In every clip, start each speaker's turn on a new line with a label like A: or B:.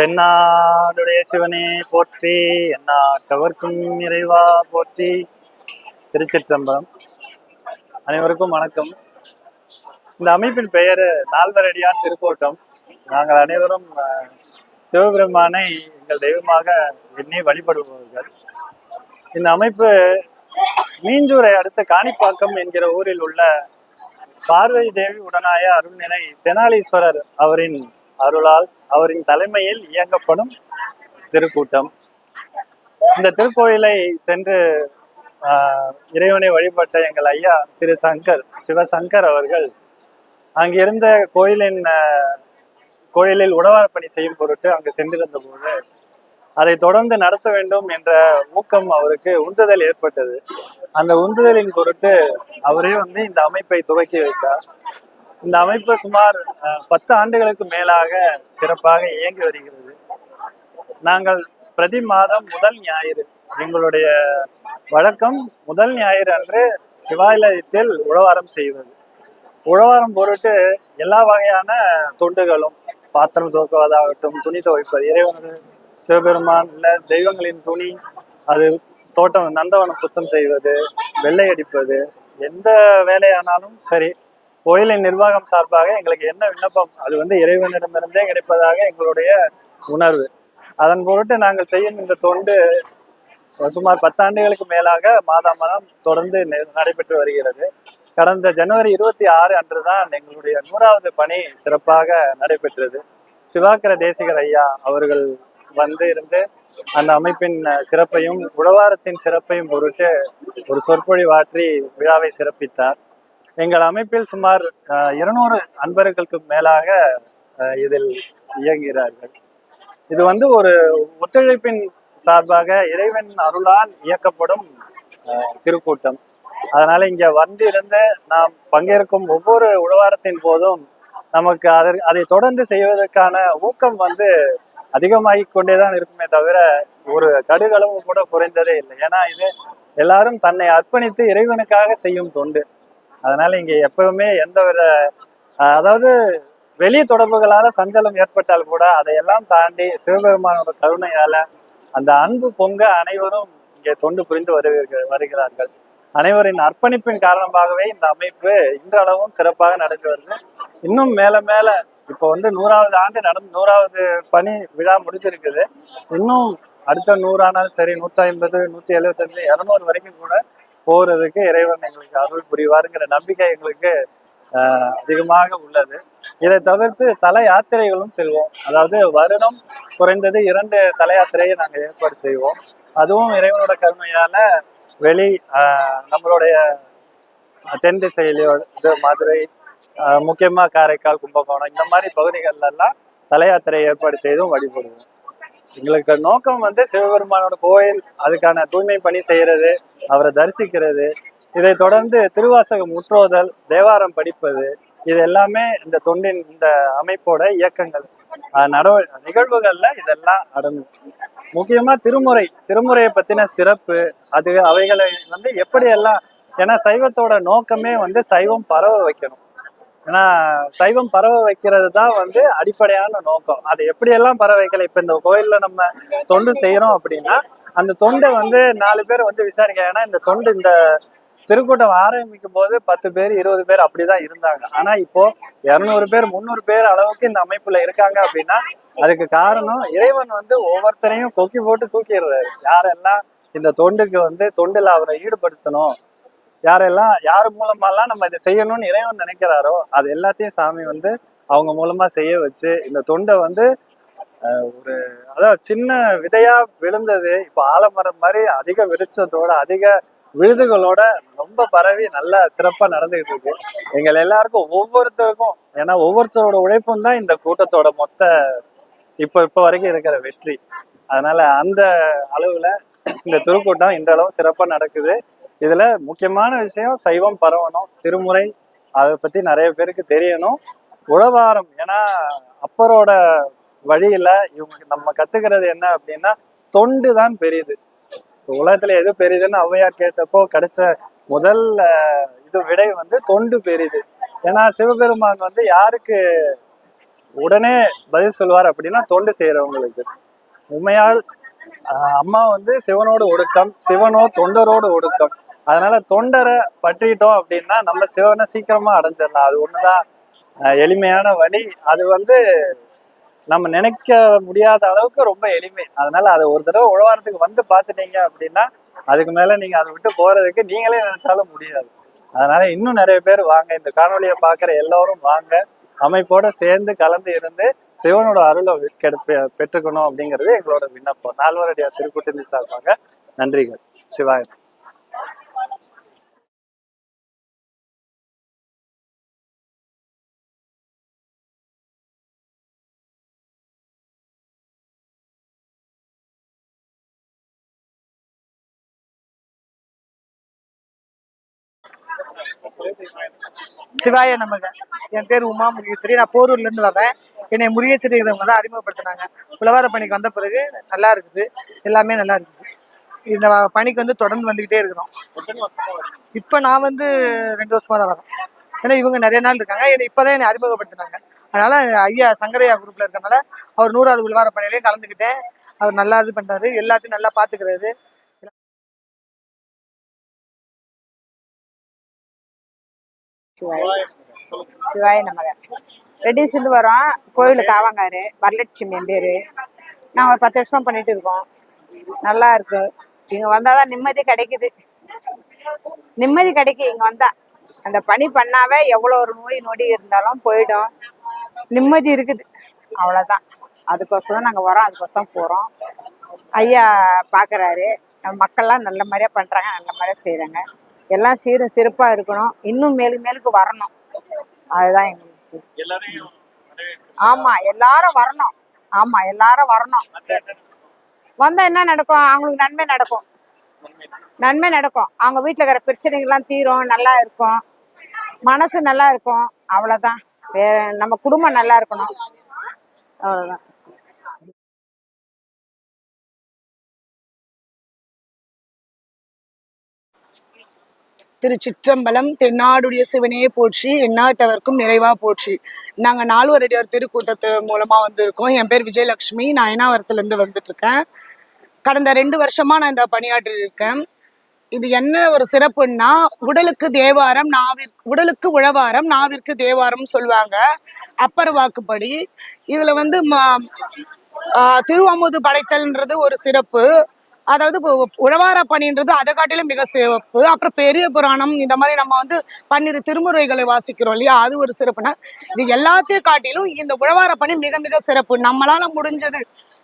A: தென்னாடுடைய சிவனே போற்றி எந்நாட்டவர்க்கும் இறைவா போற்றி. திருச்சிற்றம்பலம். அனைவருக்கும் வணக்கம். இந்த அமைப்பின் பெயர் நால்வரடியான் திருக்கோட்டம். நாங்கள் அனைவரும் சிவபெருமானை எங்கள் தெய்வமாக எண்ணி வழிபடுபவர்கள். இந்த அமைப்பு மீஞ்சூரை அடுத்த காணிப்பாக்கம் என்கிற ஊரில் உள்ள பார்வதி தேவி உடனாய அருள்நிலை தெனாலீஸ்வரர் அவரின் அருளால் அவரின் தலைமையில் இயங்கப்படும் திருக்கூட்டம். இந்த திருக்கோயிலை சென்று ஆஹ், இறைவனை வழிபட்ட எங்கள் ஐயா திரு சங்கர் சிவசங்கர் அவர்கள் அங்கிருந்த கோயிலின் கோயிலில் உணவார் பணி செய்யும் பொருட்டு அங்கு சென்றிருந்த போது அதை தொடர்ந்து நடத்த வேண்டும் என்ற ஊக்கம் அவருக்கு உந்துதல் ஏற்பட்டது. அந்த உந்துதலின் பொருட்டு அவரே வந்து இந்த அமைப்பை துவக்கி வைத்தார். இந்த அமைப்பு சுமார் பத்து ஆண்டுகளுக்கு மேலாக சிறப்பாக இயங்கி வருகிறது. நாங்கள் பிரதி மாதம் முதல் ஞாயிறு எங்களுடைய வழக்கம் முதல் ஞாயிறு அன்று சிவாலயத்தில் உழவாரம் செய்வது. உழவாரம் பொருட்டு எல்லா வகையான தொண்டுகளும் பாத்திரம் துவக்குவதாகட்டும் துணி துவைப்பது இறைவனது சிவபெருமான் இல்லை தெய்வங்களின் துணி அது தோட்டம் நந்தவனம் சுத்தம் செய்வது வெள்ளை அடிப்பது எந்த வேலையானாலும் சரி கோயிலின் நிர்வாகம் சார்பாக எங்களுக்கு என்ன விண்ணப்பம்? அது வந்து இறைவனிடமிருந்தே கிடைப்பதாக எங்களுடைய உணர்வு. அதன் பொருட்டு நாங்கள் செய்யும் இந்த தொண்டு சுமார் பத்தாண்டுகளுக்கு மேலாக மாதா மாதம் தொடர்ந்து நடைபெற்று வருகிறது. கடந்த ஜனவரி இருபத்தி ஆறு அன்றுதான் எங்களுடைய நூறாவது பணி சிறப்பாக நடைபெற்றது. சிவாக்கர தேசிகர் ஐயா அவர்கள் வந்து இருந்து அந்த அமைப்பின் சிறப்பையும் உழவாரத்தின் சிறப்பையும் பொருட்டு ஒரு சொற்பொழிவாற்றி விழாவை சிறப்பித்தார். எங்கள் அமைப்பில் சுமார் இருநூறு அன்பர்களுக்கு மேலாக அஹ், இதில் இயங்குகிறார்கள். இது வந்து ஒரு ஒத்துழைப்பின் சார்பாக இறைவன் அருளால் இயக்கப்படும் அஹ், திருக்கூட்டம். அதனால இங்க வந்து இருந்து நாம் பங்கேற்கும் ஒவ்வொரு உழவாரத்தின் போதும் நமக்கு அதற்கு அதை தொடர்ந்து செய்வதற்கான ஊக்கம் வந்து அதிகமாகி கொண்டேதான் இருக்குமே தவிர ஒரு கடுகளவு கூட குறைந்ததே இல்லை. ஏன்னா இது எல்லாரும் தன்னை அர்ப்பணித்து இறைவனுக்காக செய்யும் தொண்டு. அதனால இங்க எப்பவுமே எந்த வித அதாவது வெளி தொடர்புகளால சஞ்சலம் ஏற்பட்டால் கூட அதையெல்லாம் தாண்டி சிவபெருமானோட கருணையால அந்த அன்பு பொங்க அனைவரும் இங்கே தொண்டு புரிந்து வருவீர்கள் வருகிறார்கள். அனைவரின் அர்ப்பணிப்பின் காரணமாகவே இந்த அமைப்பு இன்றளவும் சிறப்பாக நடந்து வருது. இன்னும் மேல மேல இப்போ வந்து நூறாவது ஆண்டு நடந்து நூறாவது பணி விழா முடிஞ்சிருக்குது. இன்னும் அடுத்த நூறானாலும் சரி நூத்தி ஐம்பது நூத்தி எழுபத்தஞ்சு இரநூறு வரைக்கும் கூட போறதுக்கு இறைவன் எங்களுக்கு அருள் புரிவாருங்கிற நம்பிக்கை எங்களுக்கு அதிகமாக உள்ளது. இதை தவிர்த்து தல யாத்திரைகளும் செல்வோம். அதாவது வருடம் குறைந்தது இரண்டு தல யாத்திரையை நாங்கள் ஏற்பாடு செய்வோம். அதுவும் இறைவனோட கருணையால வெளி நம்மளுடைய தென் திசையிலோ இது மதுரை ஆஹ், முக்கியமா காரைக்கால் கும்பகோணம் இந்த மாதிரி பகுதிகள்ல எல்லாம் தல யாத்திரை ஏற்பாடு செய்தும் வழிபடுவோம். எங்களுக்கு நோக்கம் வந்து சிவபெருமானோட கோயில் அதுக்கான தூய்மை பணி செய்யறது அவரை தரிசிக்கிறது. இதை தொடர்ந்து திருவாசகம் முற்றோதல் தேவாரம் படிப்பது இது எல்லாமே இந்த தொண்டின் இந்த அமைப்போட இயக்கங்கள். ஆஹ் நடவ நிகழ்வுகள்ல இதெல்லாம் அடங்கும். முக்கியமா திருமுறை திருமுறையை பத்தின சிறப்பு அது அவைகளை வந்து எப்படி எல்லாம் ஏன்னா சைவத்தோட நோக்கமே வந்து சைவம் பரவ வைக்கணும். ஏன்னா சைவம் பரவ வைக்கிறது தான் வந்து அடிப்படையான நோக்கம். அதை எப்படியெல்லாம் பரவ வைக்கல? இப்ப இந்த கோயில்ல நம்ம தொண்டு செய்யறோம் அப்படின்னா அந்த தொண்டை வந்து நாலு பேர் வந்து விசாரிக்க ஏன்னா இந்த தொண்டு இந்த திருக்கூட்டம் ஆரம்பிக்கும் போது பத்து பேர் இருபது பேர் அப்படிதான் இருந்தாங்க. ஆனா இப்போ இருநூறு பேர் முந்நூறு பேர் அளவுக்கு இந்த அமைப்புல இருக்காங்க அப்படின்னா அதுக்கு காரணம் இறைவன் வந்து ஒவ்வொருத்தரையும் கொக்கி போட்டு தூக்கிடுறாரு. யாரெல்லாம் இந்த தொண்டுக்கு வந்து தொண்டுல அவரை ஈடுபடுத்தணும் யாரெல்லாம் யார் மூலமாலாம் நம்ம இதை செய்யணும்னு இறைவன் நினைக்கிறாரோ அது எல்லாத்தையும் சாமி வந்து அவங்க மூலமா செய்ய வச்சு இந்த தொண்டை வந்து அஹ், ஒரு அதாவது சின்ன விதையா விழுந்தது இப்போ ஆலமரம் மாதிரி அதிக விருட்சத்தோட அதிக விழுதுகளோட ரொம்ப பரவி நல்லா சிறப்பா நடந்துகிட்டு இருக்கு. எங்கள் எல்லாருக்கும் ஒவ்வொருத்தருக்கும் ஏன்னா ஒவ்வொருத்தரோட உழைப்பும் தான் இந்த கூட்டத்தோட மொத்த இப்ப இப்ப வரைக்கும் இருக்கிற வெற்றி. அதனால அந்த அளவுல இந்த திருக்கூட்டம் அளவு சிறப்பா நடக்குது. இதுல முக்கியமான விஷயம் சைவம் பரவணும் திருமுறை அதை பத்தி நிறைய பேருக்கு தெரியணும். உழவாரம் ஏன்னா அப்பரோட வழியில இவங்க நம்ம கத்துக்கிறது என்ன அப்படின்னா தொண்டு தான் பெரியது உலகத்துல எது பெரியதுன்னு ஔவையார் கேட்டப்போ கிடைச்ச முதல் இது விடை வந்து தொண்டு பெரியது ஏன்னா சிவபெருமான் வந்து யாருக்கு உடனே பதில் சொல்வார் அப்படின்னா தொண்டு செய்யறவங்களுக்கு. உண்மையால் அம்மா வந்து சிவனோடு ஒடுக்கம் சிவனோ தொண்டரோடு ஒடுக்கம். அதனால தொண்டரை பற்றிட்டோம் அப்படின்னா நம்ம சிவனை சீக்கிரமா அடைஞ்சிடலாம். அது ஒண்ணுதான். எளிமையான வழி. அது வந்து நம்ம நினைக்க முடியாத அளவுக்கு ரொம்ப எளிமை. அதனால அதை ஒரு தடவை உழவாரத்துக்கு வந்து பார்த்துட்டீங்க அப்படின்னா அதுக்கு மேல நீங்க அதை விட்டு போறதுக்கு நீங்களே நினைச்சாலும் முடியாது. அதனால இன்னும் நிறைய பேர் வாங்க. இந்த காணொலியை பார்க்குற எல்லாரும் வாங்க. அமைப்போட சேர்ந்து கலந்து இருந்து சிவனோட அருளை கெடு- பெற்றுக்கணும் அப்படிங்கிறது எங்களோட விண்ணப்பம். நால்வரடியா திருக்குட்டி சார்பாக நன்றிகள். சிவாயன்
B: சிவாய நமக. என் பேர் உமா முருகேஸ்வரி நான் போரூர்ல இருந்து வரேன் என்னை முருகேஸ்வரிங்கிறவங்க தான் அறிமுகப்படுத்தினாங்க. உழவார பணிக்கு வந்த பிறகு நல்லா இருக்குது. எல்லாமே நல்லா இருக்குது. இந்த பணிக்கு வந்து தொடர்ந்து வந்துகிட்டே இருக்கிறோம். இப்ப நான் வந்து ரெண்டு வருஷமா தான் வரேன் ஏன்னா இவங்க நிறைய நாள் இருக்காங்க. என்னை இப்பதான் என்னை அறிமுகப்படுத்தினாங்க. அதனால ஐயா சங்கரையா குரூப்ல இருக்கனால அவர் நூறாவது உழவார பணியிலையும் கலந்துக்கிட்டேன். அவர் நல்லா இது பண்றாரு. எல்லாத்தையும் நல்லா பாத்துக்கிறாரு.
C: சிவாய நமக. ரெட்டிஸ்லேருந்து வரோம். கோயிலுக்கு ஆவாங்காரு வரலட்சுமி என் பேர். நாங்கள் பத்து வருஷம் பண்ணிட்டு இருக்கோம். நல்லா இருக்கு. இங்கே வந்தால் தான் நிம்மதி கிடைக்குது. நிம்மதி கிடைக்கும் இங்கே வந்தா. அந்த பணி பண்ணாவே எவ்வளோ ஒரு நோய் நொடி இருந்தாலும் போயிடும். நிம்மதி இருக்குது. அவ்வளோதான் அதுக்கோசரம் நாங்கள் வரோம். அதுக்கோசரம் போகிறோம் ஐயா பார்க்குறாரு மக்கள்லாம் நல்ல மாதிரியா பண்ணுறாங்க நல்ல மாதிரியா செய்கிறாங்க எல்லாம் சீரும் சிறப்பாக இருக்கணும். இன்னும் மேலும் மேலுக்கு வரணும். அதுதான் எங்களுக்கு ஆமா எல்லாரும் வரணும். ஆமா எல்லாரும் வரணும். வந்தா என்ன நடக்கும்? அவங்களுக்கு நன்மை நடக்கும். நன்மை நடக்கும். அவங்க வீட்டுல இருக்கிற பிரச்சனைகள்லாம் தீரும் நல்லா இருக்கும். மனசு நல்லா இருக்கும். அவ்வளவுதான். வேற நம்ம குடும்பம் நல்லா இருக்கணும். அவ்வளவுதான்.
B: திருச்சிற்றம்பலம் தென்னாடுடைய சிவனையே போற்றி எந்நாட்டவர்க்கும் நிறைவா போற்றி. நாங்க நால்வரடியார் திருக்கூட்டத்து மூலமா வந்திருக்கோம். என் பேர் விஜயலட்சுமி நான் ஐனாவரத்துல இருந்து வந்துட்டு இருக்கேன் கடந்த ரெண்டு வருஷமா நான் இந்த பணியாற்றி இருக்கேன். இது என்ன ஒரு சிறப்புன்னா உடலுக்கு தேவாரம் நாவிற்கு உடலுக்கு உழவாரம் நாவிற்கு தேவாரம் சொல்லுவாங்க. அப்பர் வாக்குப்படி. இதுல வந்து ம- ஆஹ் திருவாமுது படைத்தல்ன்றது ஒரு சிறப்பு. அதாவது உழவார பணின்றது அதை காட்டிலும் மிக சிறப்பு அப்புறம் பெரிய புராணம் இந்த மாதிரி நம்ம வந்து பன்னிரு திருமுறைகளை வாசிக்கிறோம் இல்லையா? அது ஒரு சிறப்புனா இது எல்லாத்தையும் காட்டிலும் இந்த உழவார பணி மிக மிக சிறப்பு. நம்மளால முடிஞ்சது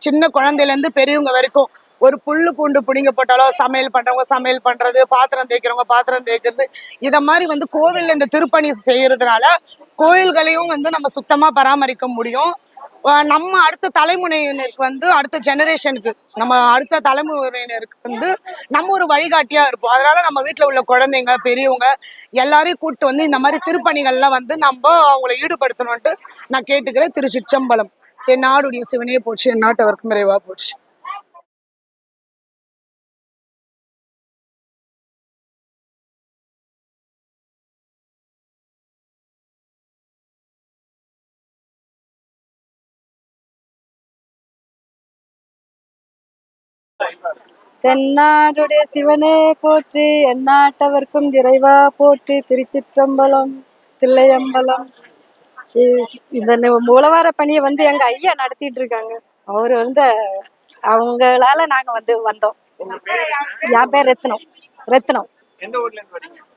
B: சின்ன குழந்தையில இருந்து பெரியவங்க வரைக்கும் ஒரு புல்லு பூண்டு பிடிங்க போட்டாலோ சமையல் பண்றவங்க சமையல் பண்றது பாத்திரம் தேய்க்கிறவங்க பாத்திரம் தேய்க்கிறது இத மாதிரி வந்து கோவில்ல இந்த திருப்பணி செய்யறதுனால கோயில்களையும் வந்து நம்ம சுத்தமாக பராமரிக்க முடியும். நம்ம அடுத்த தலைமுறையினருக்கு வந்து அடுத்த ஜெனரேஷனுக்கு நம்ம அடுத்த தலைமுறையினருக்கு வந்து நம்ம ஒரு வழிகாட்டியா இருப்போம். அதனால நம்ம வீட்டில் உள்ள குழந்தைங்க பெரியவங்க எல்லாரையும் கூப்பிட்டு வந்து இந்த மாதிரி திருப்பணிகள்லாம் வந்து நம்ம அவங்கள ஈடுபடுத்தணும்ட்டு நான் கேட்டுக்கிறேன். திருச்சிற்றம்பலம். என் நாடுடைய சிவனே போச்சு என் நாட்டவர்க்கும் நிறைவா போச்சு.
D: தென்னாடுடைய சிவனே போற்றி எந்நாட்டவர்க்கும் இறைவா போற்றி திருச்சிற்றம்பலம் தில்லையம்பலம். இ- இந்த உழவார பணியை வந்து எங்க ஐயா நடத்திட்டு இருக்காங்க அவர் வந்து அவங்களால நாங்க வந்து வந்தோம். என் பேர் ரத்னம். ரத்னம்.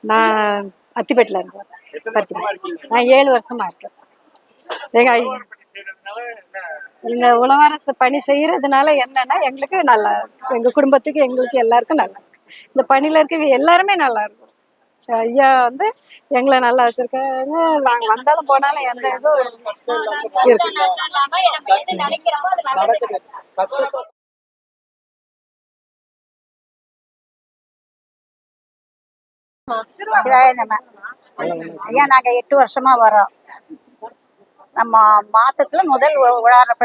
D: நான் அத்திப்பேட்டில் இருக்கேன் நான் ஏழு வருஷமா இருக்கேன். எங்க ஐயா இந்த உழவரசு பணி செய்யறதுனால என்னன்னா எங்களுக்கு நல்லா எங்க குடும்பத்துக்கு எங்களுக்கு எல்லாருக்கும் நல்லா இருக்கும் இந்த பணியில இருக்க எல்லாருமே நல்லா இருக்கும். ஐயா வந்து எங்களை நல்லா வச்சிருக்காங்க. நாங்க வந்தாலும் போனாலும் எந்த இதுவும் இருக்கு
C: ஐயா நாங்க எட்டு வருஷமா வரோம் நம்ம மாசத்துல முதல் உ-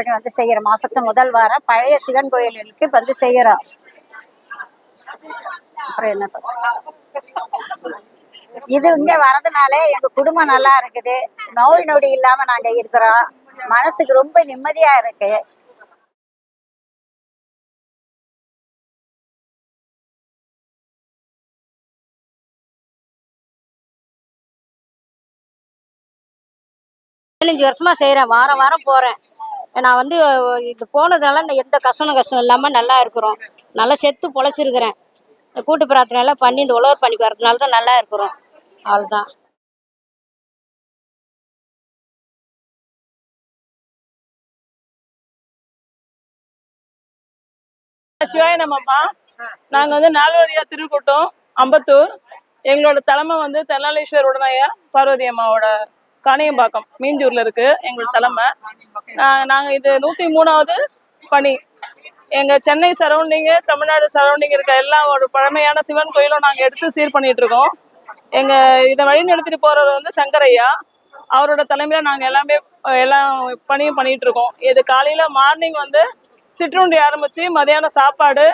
C: வந்து செய்யறோம். மாசத்து முதல் வாரம் பழைய சிவன் கோயிலுக்கு வந்து செய்யறோம். அப்புறம் என்ன சொல்ற இது இங்க வரதுனால எங்க குடும்பம் நல்லா இருக்குது. நோய் நொடி இல்லாம நாங்க இருக்கிறோம்.
E: மனசுக்கு ரொம்ப நிம்மதியா இருக்கு.
F: பதினஞ்சு வருஷமா செய்கிறேன் வாரம் வாரம் போகிறேன் நான் வந்து இது போனதுனால நான் எந்த கஷ்டம் கஷ்டம் இல்லாமல் நல்லா இருக்கிறோம். நல்லா செத்து பொழைச்சிருக்கிறேன். இந்த கூட்டு பிரார்த்தனை எல்லாம் பண்ணி இந்த உழவர் பண்ணி வரதுனால தான் நல்லா இருக்கிறோம். அவ்வளோதான்
G: சிவாய நம்மம்மா நாங்க வந்து நால்வழியா திருக்கூட்டம் அம்பத்தூர். எங்களோட தலைமை வந்து தென்னாலீஸ்வர் உடனாயா பார்வதி அம்மாவோட காணியம்பாக்கம் மீஞ்சூர்ல இருக்கு எங்களுக்கு தலைமை. நாங்க இது நூத்தி மூணாவது பணி. எங்க சென்னை சரௌண்டிங்கு தமிழ்நாடு சரௌண்டிங் இருக்க எல்லா ஒரு பழமையான சிவன் கோயிலும் நாங்க எடுத்து சீர் பண்ணிட்டு இருக்கோம். எங்க இதை வழி நடத்திட்டு போறவர் வந்து சங்கரையா அவரோட தலைமையில நாங்க எல்லாமே எல்லா பணியும் பண்ணிட்டு இருக்கோம். இது காலையில மார்னிங் வந்து சிற்றுண்டி ஆரம்பிச்சு மதியானம் சாப்பாடு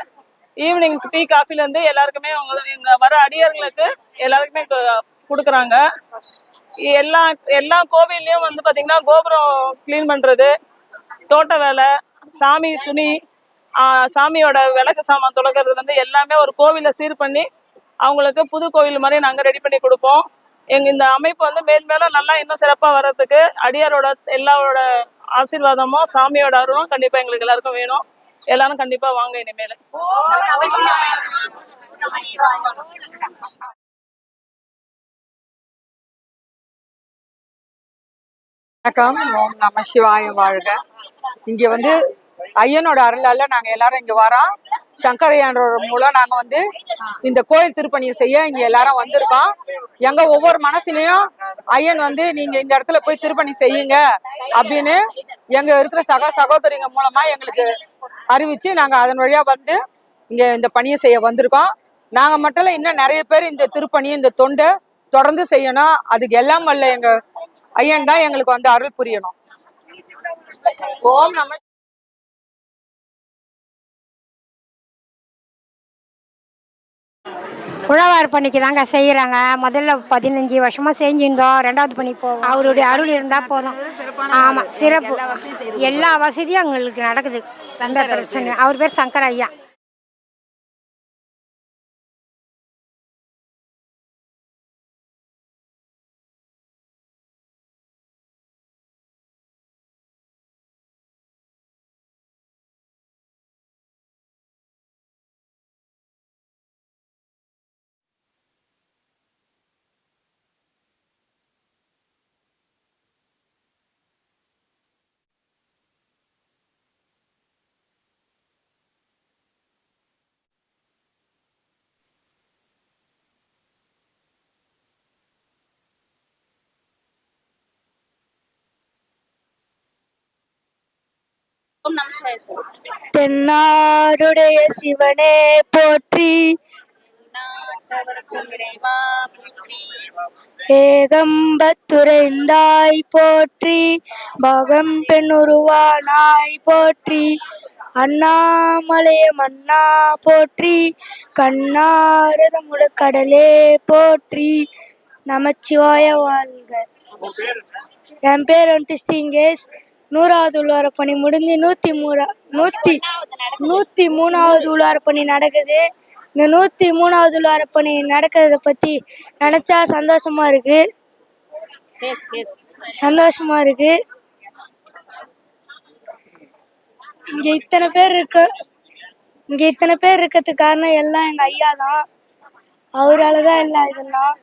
G: ஈவினிங் டீ காஃபில இருந்து எல்லாருக்குமே அவங்க இங்க வர அடியார்களுக்கு எல்லாருக்குமே கொடுக்குறாங்க. எல்லா எல்லா கோவில்லையும் வந்து பார்த்தீங்கன்னா கோபுரம் க்ளீன் பண்ணுறது தோட்ட வேலை சாமி துணி சாமியோட விளக்கு சாமான் துளக்கிறது வந்து எல்லாமே ஒரு கோவிலை சீர் பண்ணி அவங்களுக்கு புது கோவில் மாதிரி நாங்கள் ரெடி பண்ணி கொடுப்போம். எங்கள் இந்த அமைப்பு வந்து மேல் மேலும் நல்லா இன்னும் சிறப்பாக வர்றதுக்கு அடியாரோட எல்லாரோட ஆசீர்வாதமும் சாமியோட அருளும் கண்டிப்பாக எங்களுக்கு எல்லாருக்கும் வேணும். எல்லாரும் கண்டிப்பாக வாங்க இனிமேல்.
H: வணக்கம். ஓம் நம சிவாய வாழ்க. இங்க வந்து ஐயனோட அருளால நாங்க எல்லாரும் இங்க வரோம். சங்கரையான்றோர் மூலம் நாங்க வந்து இந்த கோயில் திருப்பணியை செய்ய இங்க எல்லாரும் வந்திருக்கோம். எங்க ஒவ்வொரு மனசுலயும் ஐயன் வந்து நீங்க இந்த இடத்துல போய் திருப்பணி செய்யுங்க அப்படின்னு எங்க இருக்கிற சக சகோதரிங்க மூலமா எங்களுக்கு அறிவிச்சு நாங்க அதன் வழியா வந்து இங்க இந்த பணியை செய்ய வந்திருக்கோம். நாங்க மட்டும் இல்லை இன்னும் நிறைய பேர் இந்த திருப்பணி இந்த தொண்டை தொடர்ந்து செய்யணும். அதுக்கு எல்லாம் வல்ல எங்க ஐயன் தான் எங்களுக்கு வந்து அருள் புரியணும். ஓம் நம
I: உழவார் பண்ணிக்கு தாங்க செய்கிறாங்க முதல்ல பதினஞ்சு வருஷமா செஞ்சிருந்தோம். ரெண்டாவது பணி போவோம். அவருடைய அருள் இருந்தால் போதும். ஆமாம் சிறப்பு. எல்லா வசதியும் எங்களுக்கு நடக்குது. சந்த பிரச்சனை அவர் பேர் சங்கர் ஐயா.
J: தென்னாடுடைய சிவனே போற்றி. ஏகம்பத்துரைந்தாய் போற்றி. பகம் பெண்ணுருவானாய் போற்றி. அண்ணாமலைய மன்னா போற்றி. கண்ணாரத முழுக்கடலே போற்றி. நமச்சிவாய வாழ்க. என் பேர் வந்துட்டு சிங்கேஷ் நூறாவது உள்ளார பணி முடிஞ்சு நூற்றி மூணா நூற்றி நூற்றி மூணாவது உள்ளார பணி நடக்குது. இந்த நூற்றி மூணாவது உள்ளார பணி நடக்கிறத பற்றி நினச்சா சந்தோஷமா இருக்கு. சந்தோஷமா இருக்கு. இங்கே இத்தனை பேர் இருக்கு இங்கே இத்தனை பேர் இருக்கிறதுக்கு காரணம் எல்லாம் எங்கள் ஐயா தான் அவரால தான் எல்லாம் இதெல்லாம்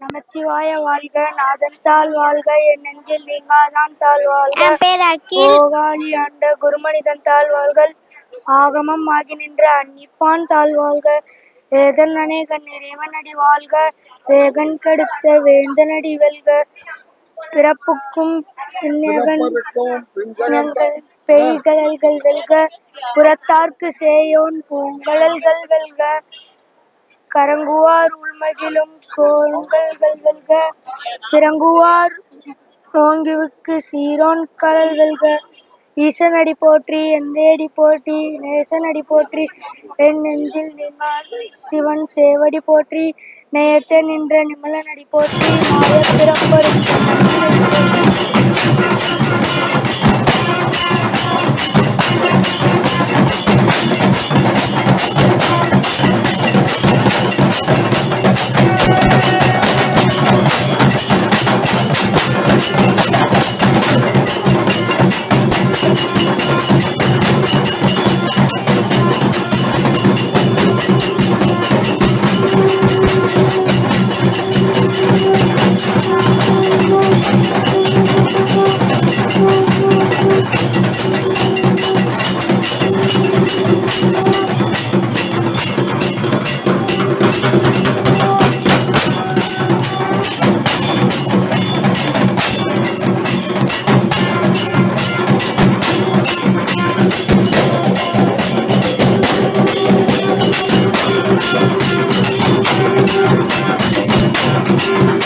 J: நமச்சிவாய வாழ்க நாதன் தாள் வாழ்க என் நெஞ்சில் நீங்காதான் தாழ் வாழ்க. ஓகாலி ஆண்ட குருமனிதன் தாழ் வாழ்கள் ஆகமம் ஆகி நின்ற அன்னிப்பான் தாழ் வாழ்க. வேதன் அநேகன் இறைவனடி வாழ்க வேகன் கடுத்த வேந்தனடி வெல்க. பிறப்புக்கும் பின்னகன் பிணங்கள் பெய்கழல்கள் வெல்க. புறத்தார்க்கு சேயோன் பூங்கழல்கள் வெல்க. கரங்குவார் உள்மகிழும் கோண்கள்கள் வெல்க. சிறங்குவார் ஓங்கிவுக்கு சீரோன் கடல் வெல்க. ஈசனடி போற்றி எந்தேடி போற்றி நேசனடி போற்றி. என் நெஞ்சில் நிமால் சிவன் சேவடி போற்றி. நேயத்தை நின்ற நிமலனடி போற்றி. மாய பிறப்பரும்
K: Thank you.